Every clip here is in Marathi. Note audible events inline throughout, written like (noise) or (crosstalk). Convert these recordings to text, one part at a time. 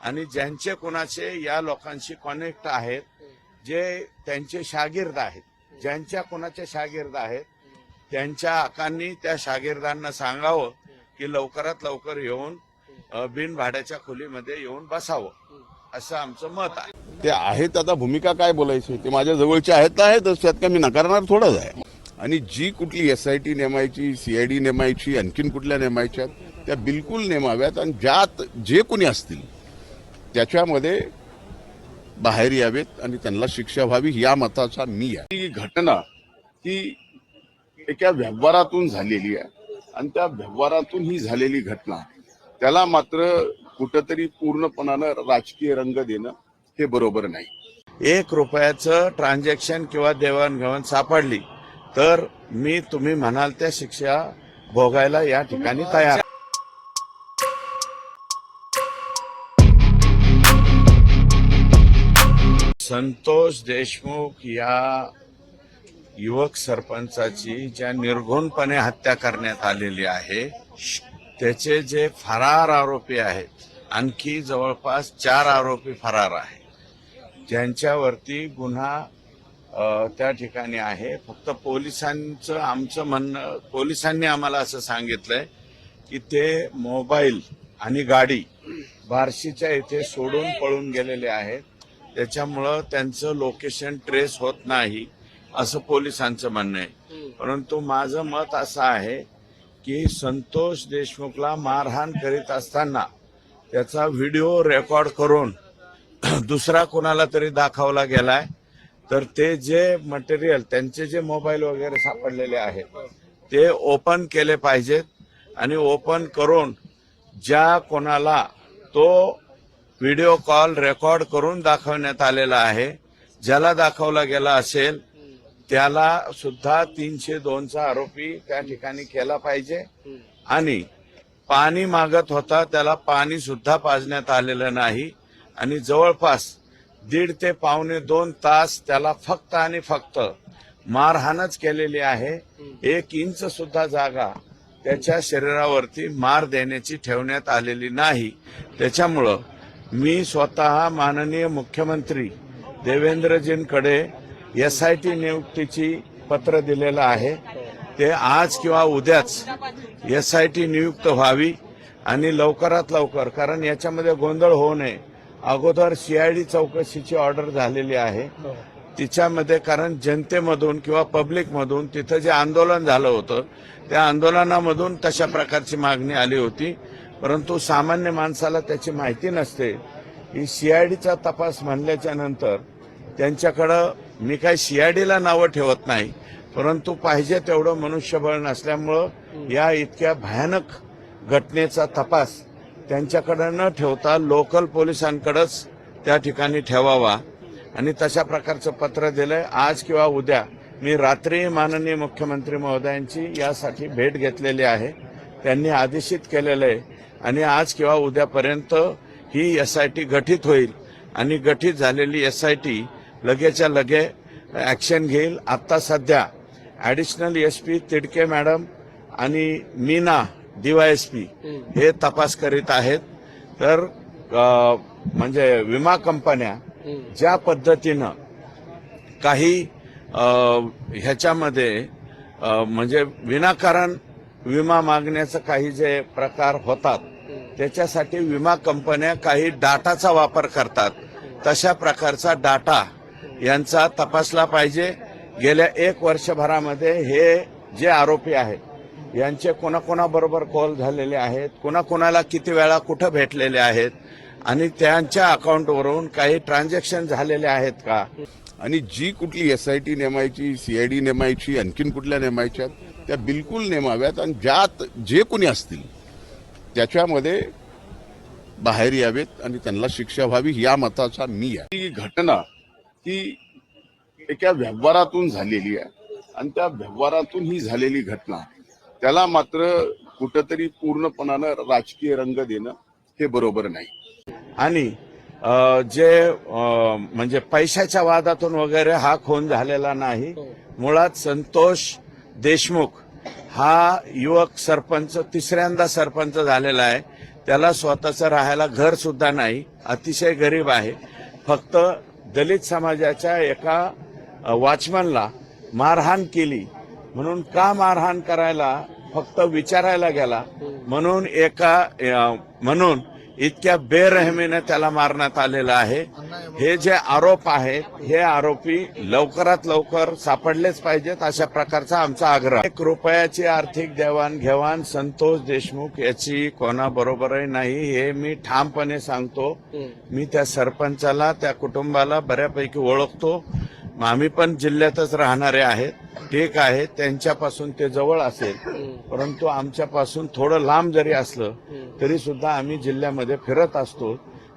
आणि ज्यांचे कोणाचे या लोकांशी कनेक्ट आहेत जे त्यांचे शागिर्द आहेत. ज्यांच्या कोणाचे शागिर्द आहेत त्यांच्या आकांनी त्या शागिर्दांना सांगावं की लवकरात लवकर येऊन बिन बिनभाड्याच्या खोलीमध्ये येऊन बसावं. असं आमचं मत आहे. ते आहेत आता भूमिका काय बोलायची? ते माझ्या जवळचे आहेत तर आहेतच त्यात काय मी नकारणार थोडंच आहे. आणि जी कुठली एस आय टी नेमायची सीआयडी नेमायची आणखीन कुठल्या नेमायच्या त्या बिलकुल नेमाव्यात. आणि ज्यात जे कोणी असतील त्याच्यामध्ये बाहेर यावेत आणि त्यांना शिक्षा व्हावी या मताचा मी आहे. ही घटना ही एका व्यवहारातून झालेली आहे. आणि त्या व्यवहारातून ही झालेली घटना त्याला मात्र कुठंतरी पूर्णपणानं राजकीय रंग देणं हे बरोबर नाही. एक रुपयाचं ट्रान्झॅक्शन किंवा देवाणघेवाण सापडली तर मी तुम्ही म्हणाल त्या शिक्षा भोगायला या ठिकाणी तयार. संतोष देशमुख या युवक सरपंचाची ज्या निर्घुणपणे हत्या करण्यात आलेली आहे त्याचे जे फरार आरोपी आहेत आणखी जवळपास चार आरोपी फरार आहेत. ज्यांच्यावरती गुन्हा त्या ठिकाणी आहे. फक्त पोलिसांचं आमचं म्हणणं पोलिसांनी आम्हाला असं सांगितलंय की ते मोबाईल आणि गाडी बार्शीच्या इथे सोडून पळून गेलेले आहेत. त्याच्यामुळं त्यांचं लोकेशन ट्रेस होत नाही असं पोलिसांचं म्हणणं आहे. परंतु माझं मत असं आहे की संतोष देशमुखला मारहाण करीत असताना त्याचा व्हिडिओ रेकॉर्ड करून (clears throat) दुसरा कोणाला तरी दाखवला गेलाय तर ते जे मटेरियल त्यांचे जे मोबाईल वगैरे सापडलेले आहेत ते ओपन केले पाहिजेत. आणि ओपन करून ज्या कोणाला तो व्हिडिओ कॉल रेकॉर्ड करून दाखवण्यात आलेला आहे. ज्याला दाखवला गेला असेल त्याला सुद्धा तीनशे दोनचा आरोपी त्या ठिकाणी केला पाहिजे. आणि पाणी मागत होता त्याला पाणी सुद्धा पाजण्यात आलेलं नाही. आणि जवळपास दीड ते पावणे दोन तास त्याला फक्त आणि फक्त मारहाणच केलेली आहे. एक इंच सुद्धा जागा त्याच्या शरीरावरती मार देण्याची ठेवण्यात आलेली नाही. त्याच्यामुळं मी स्वतः माननीय मुख्यमंत्री देवेंद्रजींकडे एस आय टी नियुक्तीची पत्र दिलेलं आहे. ते आज किंवा उद्याच एस आय टी नियुक्त व्हावी आणि लवकरात लवकर कारण याच्यामध्ये गोंधळ होऊ नये. अगोदर सीआयडी चौकशीची ऑर्डर झालेली आहे. तिच्यामध्ये कारण जनतेमधून किंवा पब्लिकमधून तिथं जे आंदोलन झालं होतं त्या आंदोलनामधून तशा प्रकारची मागणी आली होती. परंतु सामान्य माणसाला त्याची माहिती नसते. की सीआयडीचा तपास म्हणल्याच्या नंतर त्यांच्याकडं मी काय सीआयडीला नावं ठेवत नाही परंतु पाहिजे तेवढं मनुष्यबळ नसल्यामुळं या इतक्या भयानक घटनेचा तपास त्यांच्याकडं न ठेवता लोकल पोलिसांकडंच त्या ठिकाणी ठेवावा. आणि तशा प्रकारचं पत्र दिलंय. आज किंवा उद्या मी रात्री माननीय मुख्यमंत्री महोदयांची यासाठी भेट घेतलेली आहे. त्यांनी आदेशित केलेलं आहे आणि आज किंवा उद्यापर्यंत ही एस आय टी गठीत होईल. आणि गठीत झालेली एस आय टी लगेच्या लगे ॲक्शन घेईल. आत्ता सध्या additional S P Tidke madam आणि मीना डीवायएसपी हे तपास करीत आहेत. तर म्हणजे विमा कंपन्या ज्या पद्धतीनं काही ह्याच्यामध्ये म्हणजे विनाकारण विमा मागण्याचं काही जे प्रकार होतात त्याच्यासाठी विमा कंपन्या काही डाटाचा वापर करतात. तशा प्रकारचा डाटा यांचा तपासला पाहिजे. गेल्या एक वर्षभरामध्ये हे जे आरोपी आहेत यांचे कोणाकोणाबरोबर कॉल झालेले आहेत कोणाकोणाला किती वेळा कुठं भेटलेले आहेत आणि त्यांच्या अकाउंटवरून काही ट्रान्झॅक्शन झालेले आहेत का? आणि जी कुठली एस आय टी नेमायची सीआयडी नेमायची आणखीन कुठल्या नेमायच्या त्या बिलकुल नेमाव्यात आणि ज्यात जे कोणी असतील त्याच्यामध्ये बाहेर यावेत आणि त्यांना शिक्षा व्हावी या मताचा मी आहे. ही घटना ही एका व्यवहारातून झालेली आहे आणि त्या व्यवहारातून ही झालेली घटना त्याला मात्र कुठंतरी पूर्णपणानं राजकीय रंग देणं हे बरोबर नाही. आणि अ, जे अ, म्हणजे पैशाच्या वादातून वगैरे हा खून झालेला नाही. मुळात संतोष देशमुख हा युवक सरपंच तिसऱ्यांदा सरपंच झालेला आहे. त्याला स्वतःचं राहायला घर सुद्धा नाही. अतिशय गरीब आहे. फक्त दलित समाजाच्या एका वॉचमनला मारहाण केली. म्हणून का मारहाण करायला फक्त विचारायला गेला? म्हणून एका म्हणून इतक्या बेरहमीने त्याला मारण्यात आलेलं आहे. हे जे आरोप आहेत हे आरोपी लवकरात लवकर सापडलेच पाहिजेत अशा प्रकारचा आमचा आग्रह. एक रुपयाची आर्थिक देवाणघेवाण संतोष देशमुख याची कोणाबरोबरही नाही हे मी ठामपणे सांगतो. मी त्या सरपंचाला त्या कुटुंबाला बऱ्यापैकी ओळखतो. आम्ही पण जिल्ह्यातच राहणारे आहेत. ठीक आहे त्यांच्यापासून ते जवळ असेल. परंतु आमच्यापासून थोडं लांब जरी असलं तरी सुद्धा आम्ही जिल्ह्यामध्ये फिरत असतो.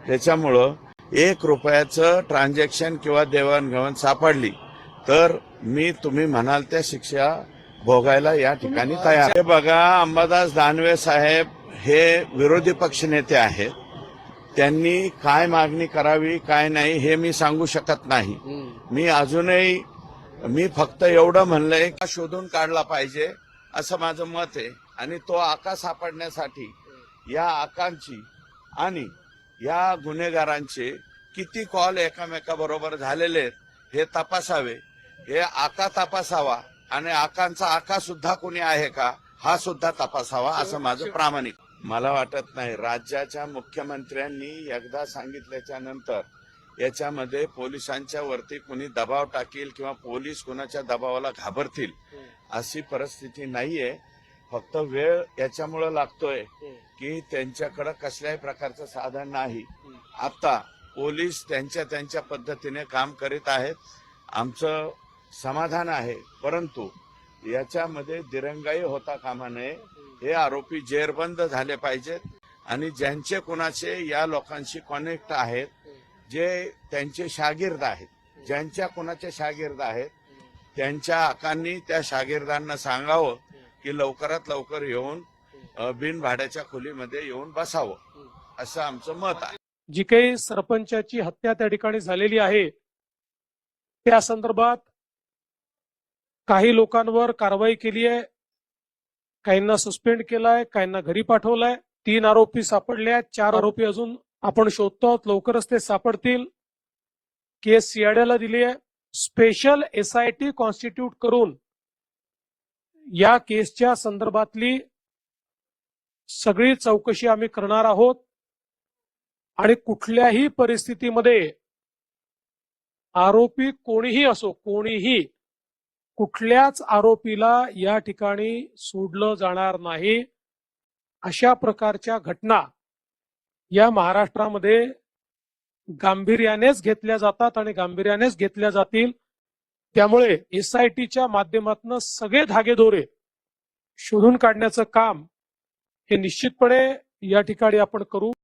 त्याच्यामुळं एक रुपयाचं ट्रान्झॅक्शन किंवा देवाणघेवाण सापडली तर मी तुम्ही म्हणाल त्या शिक्षा भोगायला या ठिकाणी तयार. आहे. हे बघा अंबादास दानवे साहेब हे विरोधी पक्षनेते आहेत. त्यांनी काय मागणी करावी काय नाही हे मी सांगू शकत नाही. मी अजूनही मी फक्त एवढं म्हणलंय का शोधून काढला पाहिजे असं माझं मत आहे. आणि तो आका सापडण्यासाठी या आकांची आणि या गुन्हेगारांचे किती कॉल एकामेकाबरोबर झालेले आहेत हे तपासावे. हे आका तपासावा आणि आकांचा आका सुद्धा कोणी आहे का हा सुद्धा तपासावा असं माझं प्रामाणिक. मला वाटत नाही. राज्याच्या मुख्यमंत्र्यांनी एकदा सांगितल्याच्या नंतर याच्यामध्ये पोलिसांच्या वरती कुणी दबाव टाकील किंवा पोलीस कुणाच्या दबावाला घाबरतील अशी परिस्थिती नाहीये. फक्त वेळ याच्यामुळे लागतोय की त्यांच्याकडे कसल्याही प्रकारचं साधन नाही. आता पोलीस त्यांच्या त्यांच्या पद्धतीने काम करीत आहेत. आमचं समाधान आहे. परंतु याच्यामध्ये दिरंगाई होता कामा नये. हे आरोपी जेरबंद झाले पाहिजेत आणि ज्यांचे कुणाचे या लोकांशी कनेक्ट आहेत जे त्यांचे शागिर्द आहेत ज्यांच्या कुणाचे शागिर्द आहेत त्यांच्या हकांनी त्या शागिर्दांना सांगावं की लवकरात लवकर येऊन बिनभाड्याच्या खोलीमध्ये येऊन बसावं असं आमचं मत आहे. जी काही सरपंचाची हत्या त्या ठिकाणी झालेली आहे त्या संदर्भात काही लोकांवर कारवाई केली आहे. काहींना सस्पेंड केलाय काहींना घरी पाठवलाय. तीन आरोपी सापडले आहेत. चार आरोपी अजून आपण शोधतो आहोत. लवकरच ते सापडतील. केस सीआयडीला दिली आहे. स्पेशल एसआयटी कॉन्स्टिट्यूट करून या केसच्या संदर्भातली सगळी चौकशी आम्ही करणार आहोत. आणि कुठल्याही परिस्थितीमध्ये आरोपी कोणीही असो कोणीही कुठल्याच आरोपीला या ठिकाणी सोडलं जाणार नाही. अशा प्रकारच्या घटना या महाराष्ट्रामध्ये गांभीर्यानेच घेतल्या जातात आणि गांभीर्यानेच घेतल्या जातील. त्यामुळे एस आय टीच्या माध्यमातून सगळे धागेदोरे शोधून काढण्याचं काम हे निश्चितपणे या ठिकाणी आपण करू.